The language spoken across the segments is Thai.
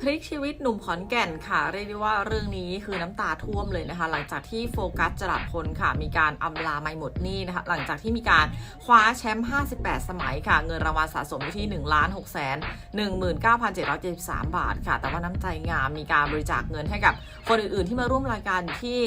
พลิกชีวิตหนุ่มขอนแก่นค่ะ เรียกได้ว่าเรื่องนี้คือน้ำตาท่วมเลยนะคะ หลังจากที่โฟกัสจรัสพลค่ะ มีการอำลาไม่หมดนี้นะคะ หลังจากที่มีการคว้าแชมป์ 58 สมัยค่ะ เงินรางวัลสะสมอยู่ที่ 1 6 1 9 7 7 3 บาทค่ะ แต่ว่าน้ำใจงามมีการบริจาคเงินให้กับคนอื่นๆ ที่มาร่วมรายการที่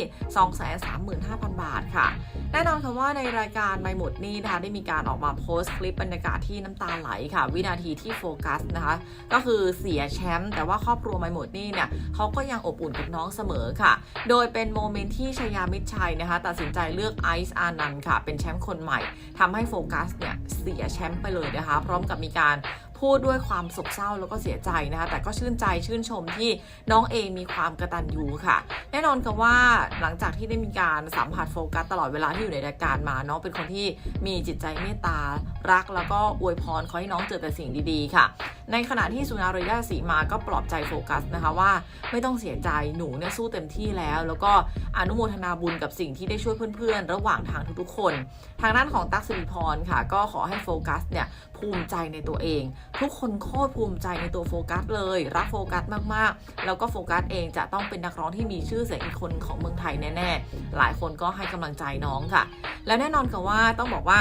235,000 บาทค่ะแน่นอน ค่ะว่าในรายการไม่หมดนี้นะคะได้มีการออกมาโพสต์คลิปบรรยากาศที่น้ำตาไหลค่ะ วินาทีที่โฟกัสนะคะ ก็คือเสียแชมป์แต่ว่าครอบครัวไม่หมดนี่เนี่ยเขาก็ยังอบอุ่นกับน้องเสมอค่ะ โดยเป็นโมเมนต์ที่ชยามิตรชัยนะคะ ตัดสินใจเลือกไอซ์อานันค่ะ เป็นแชมป์คนใหม่ทำให้โฟกัสเนี่ยเสียแชมป์ไปเลยนะคะ พร้อมกับมีการ พูดด้วยความโศกเศร้าแล้วก็เสียใจนะคะ แต่ก็ชื่นใจชื่นชมที่น้องเองมีความกระตันยูค่ะ แน่นอนค่ะว่าหลังจากที่ได้มีการสัมผัสโฟกัสตลอดเวลาที่อยู่ในรายการมาน้องเป็นคนที่มีจิตใจเมตตารักแล้วก็อวยพรขอให้น้องเจอแต่สิ่งดีๆค่ะ ในขณะที่สุนารีราชสีมาก็ปลอบใจโฟกัสนะคะว่าไม่ต้องเสียใจหนูเนี่ยสู้เต็มที่แล้ว แล้วก็อนุโมทนาบุญกับสิ่งที่ได้ช่วยเพื่อนๆ ระหว่างทางทุกๆคน ทางด้านของตั๊กสิริพรค่ะ ก็ขอให้โฟกัสเนี่ยภูมิใจในตัวเอง ทุกคนโคตรภูมิใจในตัวโฟกัสเลย รักโฟกัสมากๆ แล้วก็โฟกัสเองจะต้องเป็นนักร้องที่มีชื่อเสียงอีกคนของเมืองไทยแน่ๆ หลายคนก็ให้กำลังใจน้องค่ะ และแน่นอนค่ะว่าต้องบอกว่า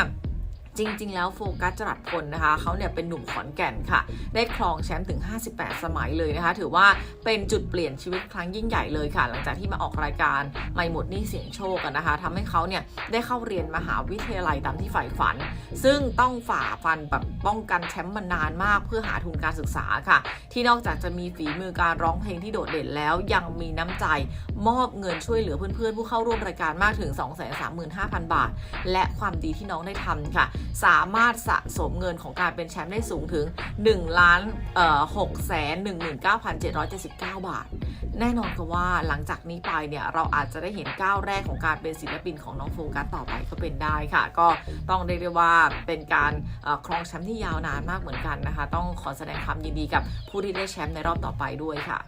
จริง ๆ แล้วโฟกัสจรัสพลนะคะเขาเนี่ยเป็นหนุ่มขอนแก่นค่ะ ได้ครองแชมป์ถึง 58 สมัยเลยนะคะ ถือว่าเป็นจุดเปลี่ยนชีวิตครั้งยิ่งใหญ่เลยค่ะ หลังจากที่มาออกรายการไม่หมดนี่เสียงโชคกันนะคะทำให้เขาเนี่ยได้เข้าเรียนมหาวิทยาลัยตามที่ใฝ่ฝัน ซึ่งต้องฝ่าฟันแบบป้องกันแชมป์มานานมากเพื่อหาทุนการศึกษาค่ะ ที่นอกจากจะมีฝีมือการร้องเพลงที่โดดเด่นแล้ว ยังมีน้ำใจมอบเงินช่วยเหลือเพื่อนๆผู้เข้าร่วมรายการมากถึง 235,000 บาท และความดีที่น้องได้ทำค่ะสามารถสะสมเงินของการเป็นแชมป์ได้สูงถึง1ล้านเอ่อ6แสน19,779บาท แน่นอนค่ะว่าหลังจากนี้ไปเนี่ย เราอาจจะได้เห็นก้าวแรกของการเป็นศิลปินของน้องโฟกัสต่อไปก็เป็นได้ค่ะ ก็ต้องเรียกได้ว่าเป็นการครองแชมป์ที่ยาวนานมากเหมือนกันนะคะ ต้องขอแสดงความยินดีกับผู้ที่ได้แชมป์ในรอบต่อไปด้วยค่ะ